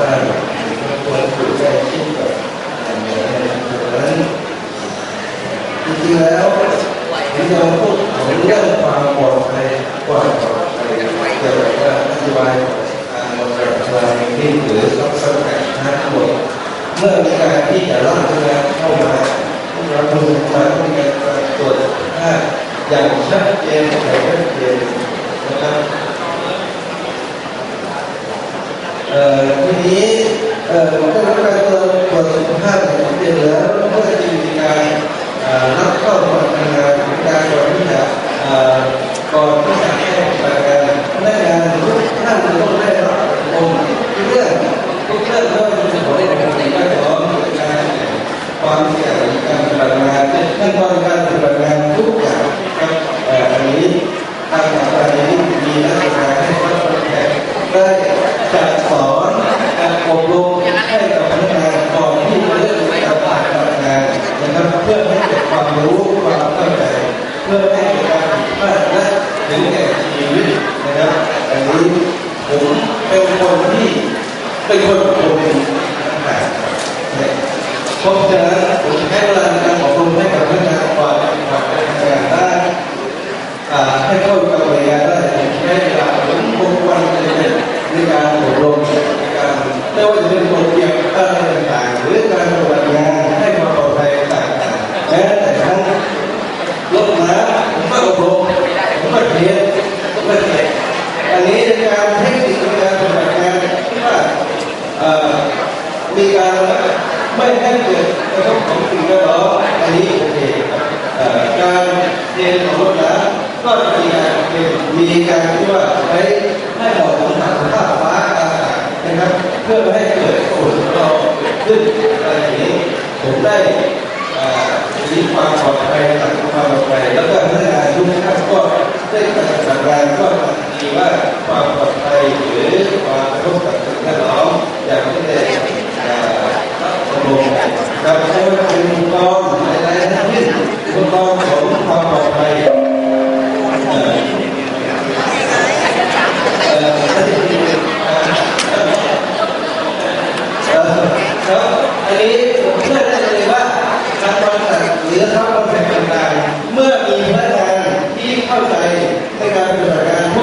ได้ควรอยู่ใกล้ชิดกับอย่างนี้ดังนั้นจริงๆแล้วผมจะพูดถึงเรื่องความปลอดภัยความปลอดภัยเกี่ยวกับว่านโยบายการบริหารพลังที่หรือต้องสกัดทั้งหมดเมื่อมีการที่จะรับเงินเข้ามาเราดูมาต้องมีการตรวจถ้าอย่างชัดเจนชัดเจนนะครับ เอ่อทีนี้ เอ่อได้รับการตรวจตรวจสุขภาพอย่างเดียวแล้วก็จะมีการรับเข้ามาทำงานการก่อนที่จะเอ่อก่อนที่จะเข้าทำงานพนักงานทุกท่านจะต้องได้รับอบรมทุกเรื่องทุกเรื่องก็จะเป็นผลในการในการองการความเสี่ยงการปฏิบัติงานขั้นตอนการปฏิบัติงานทุกอย่างครับอันนี้ทางสถานีมีนักศึกษาให้ความสนใจได้จัดสอนการอบรมให้กับพนักงานก่อนที่จะเริ่มการปฏิบัติงานนะครับเพื่อให้เกิดความรู้ความเข้าใจ เพื่อให้เกิดการผิดพลาดและถึงแก่ชีวิตนะครับอันนี้ผมเป็นคนที่ เป็นคนอบรมเพราะฉะนั้นผมใช้เวลาในการอบรมให้กับพนักงานก่อนก่อนทำงานได้ให้เข้ากับบริการได้ใช้เวลาถึงหกวันเลยในการอบรมในการไม่ว่าจะเป็นโปรแกรมอะไรต่างๆหรือการปฏิบัติงานให้ความปลอดภัยต่างๆแม้แต่ทั้งรถน้ำผมก็อบรมผมก็เรียนผมก็เรียนอันนี้ในการปฏิบัติงานที่ว่าเอ่อ มีการ ไม่ให้เกิดกระทบของสิ่งแวดล้อมอันนี้โอเคการเรียนของรถน้ำก็มีการมีการที่ว่าใช้ให้เหมาะสมกับสภาพฟ้าอากาศนะครับเพื่อไม่ให้เกิดฝนละอองเกิดขึ้นอะไรอย่างนี้ผมได้มีความปลอดภัยตัดความปลอดภัยแล้วก็พนักงานา ก็ต้องขอควมปลอดภัยครับอันนี้ผมเชื่อได้เลยว่าทางบริษัทหรือทางบริษัางเมื่อมีพนักงานที่เข้าใจในการปฏิบัติงาน